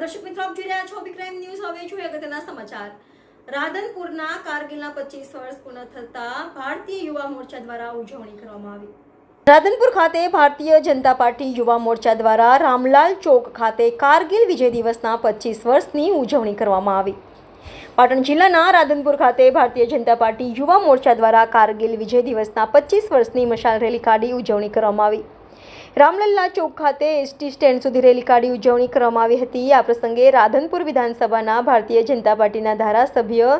દર્શક મિત્રો, આપ જોઈ રહ્યા છો વિક્રાઇમ ન્યૂઝ હવે જોઈએ અગત્યના સમાચાર. રાધનપુરના કારગિલના પચીસ વર્ષ પૂર્ણ થતા ભારતીય યુવા મોરચા દ્વારા ઉજવણી કરવામાં આવી. રાધનપુર ખાતે ભારતીય જનતા પાર્ટી યુવા મોરચા દ્વારા રામલાલ ચોક ખાતે કારગિલ વિજય દિવસના પચીસ વર્ષની ઉજવણી કરવામાં આવી. પાટણ જિલ્લાના રાધનપુર ખાતે ભારતીય જનતા પાર્ટી યુવા મોરચા દ્વારા કારગિલ વિજય દિવસના પચીસ વર્ષની મશાલ રેલી કાઢી ઉજવણી કરવામાં આવી. રામલલ્લા ચોક ખાતે એસટી સ્ટેન્ડ સુધી રેલી કાઢી ઉજવણી કરવામાં આવી હતી. આ પ્રસંગે રાધનપુર વિધાનસભાના ભારતીય જનતા પાર્ટીના ધારાસભ્ય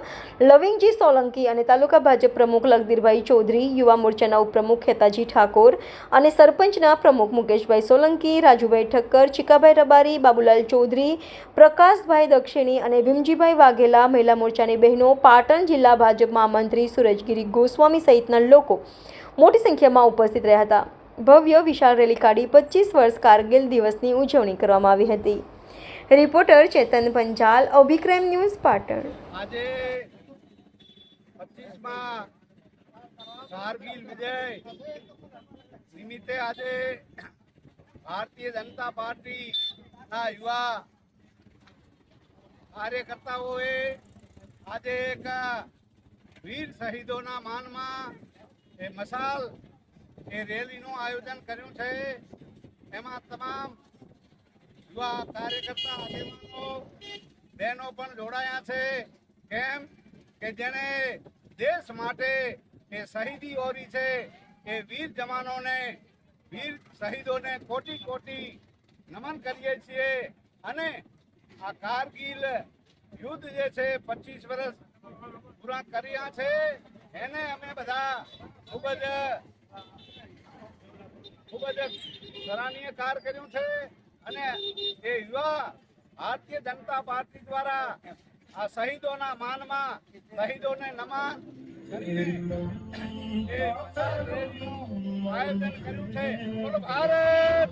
લવિંગજી સોલંકી અને તાલુકા ભાજપ પ્રમુખ લખદીરભાઈ ચૌધરી, યુવા મોરચાના ઉપપ્રમુખ ખેતાજી ઠાકોર અને સરપંચના પ્રમુખ મુકેશભાઈ સોલંકી, રાજુભાઈ ઠક્કર, ચીકાભાઈ રબારી, બાબુલાલ ચૌધરી, પ્રકાશભાઈ દક્ષિણી અને ભીમજીભાઈ વાઘેલા મહિલા મોરચાની બહેનો, પાટણ જિલ્લા ભાજપ મહામંત્રી સુરજગીરી ગોસ્વામી સહિતના લોકો મોટી સંખ્યામાં ઉપસ્થિત રહ્યા હતા. ભવ્ય વિશાળ રેલી કાઢી પચીસ વર્ષ કારગિલ દિવસની ઉજવણી કરવામાં આવી હતી. Reporter Chetan Panchal Abhikram news Patan. આજે કારગિલ વિજય નિમિત્તે આજે ભારતીય જનતા પાર્ટી ના યુવા કાર્યકર્તાઓએ આજે એક વીર શહીદોના માનમાં એ મશાલ એ રેલીનું આયોજન કર્યું છે. એમાં તમામ યુવા કાર્યકર્તા, આગેવાનો, બહેનો પણ જોડાયા છે. કેમ કે જેણે દેશ માટે એ શહીદી ઓરી છે. એ વીર જવાનોને, વીર શહીદોને કોટી કોટી નમન કરીએ છીએ. અને આ કારગિલ યુદ્ધ જે છે, પચીસ વર્ષ પૂરા કર્યા છે. એને અમે બધા ખૂબ જ ખૂબ જ સરાહનીય કાર્ય કર્યું છે અને એ યુવા ભારતીય જનતા પાર્ટી દ્વારા આ શહીદોના માનમાં, શહીદોને નમન આયોજન કર્યું છે. ભારત